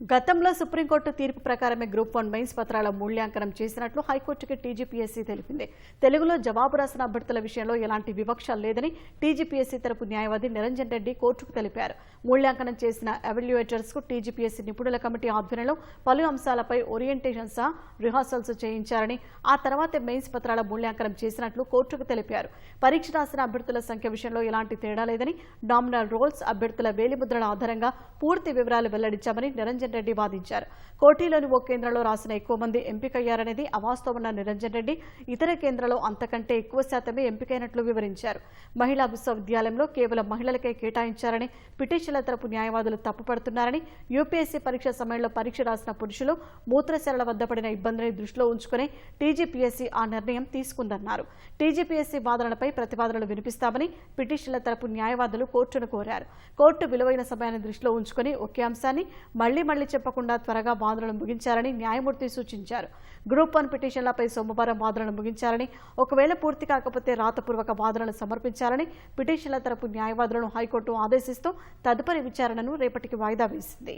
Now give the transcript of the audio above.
గతంలో సుప్రీంకోర్టు తీర్పు ప్రకారమే గ్రూప్ వన్ మెయిన్స్ పత్రాల మూల్యాంకనం చేసినట్లు హైకోర్టుకి టీజీపీఎస్సీ తెలిపింది. తెలుగులో జవాబు రాసిన అభ్యర్థుల విషయంలో ఎలాంటి వివక్ష లేదని టీజీపీఎస్సీ తరపు న్యాయవాది నిరంజన్ రెడ్డి కోర్టుకు తెలిపారు. మూల్యాంకనం చేసిన ఎవాల్యుయేటర్స్కు టీజీపీఎస్సీ నిపుణుల కమిటీ ఆధ్వర్యంలో పలు అంశాలపై ఓరియంటేషన్ సహా రిహార్సల్స్ చేయించారని ఆ తర్వాత మెయిన్స్ పత్రాల మూల్యాంకనం చేసినట్లు కోర్టుకు తెలిపారు. పరీక్ష రాసిన అభ్యర్థుల సంఖ్య విషయంలో ఎలాంటి తేడా లేదని డామినల్ రోల్స్ అభ్యర్థుల వేలిముద్రల ఆధారంగా పూర్తి వివరాలు వెల్లడించామని నిరంజన్ రెడ్డి వాదించారు. కోటిలోని ఓ కేంద్రంలో రాసిన ఎక్కువ మంది ఎంపికయ్యారనేది అవాస్తవమన్న నిరంజన్ రెడ్డి ఇతర కేంద్రంలో అంతకంటే ఎక్కువ శాతమే ఎంపికైనట్లు వివరించారు. మహిళా విశ్వవిద్యాలయంలో కేవలం మహిళలకే కేటాయించారని పిటిషన్ల తరపు న్యాయవాదులు తప్పుపడుతున్నారని యూపీఎస్సీ పరీక్ష సమయంలో పరీక్ష రాసిన పురుషులు మూత్రశాలల వద్ద పడిన ఇబ్బందిని దృష్టిలో ఉంచుకుని టీజీపీఎస్సీ ఆ నిర్ణయం తీసుకుందన్నారు. టీజీపీఎస్సీ వాదనలపై ప్రతివాదనలు వినిపిస్తామని పిటిషన్ల తరపు న్యాయవాదులు కోర్టును కోరారు. కోర్టు విలువైన సమయాన్ని దృష్టిలో ఉంచుకుని ఒకే అంశాన్ని మళ్ళీ మళ్ళీ చెప్పకుండా త్వరగా వాదనలు ముగించాలని న్యాయమూర్తి సూచించారు. గ్రూప్ వన్ పిటిషన్లపై సోమవారం వాదనలు ముగించాలని ఒకవేళ పూర్తి కాకపోతే రాతపూర్వక వాదనలు సమర్పించాలని పిటిషన్ల తరపు న్యాయవాదులను హైకోర్టు ఆదేశిస్తూ తదుపరి విచారణను రేపటికి వాయిదా వేసింది.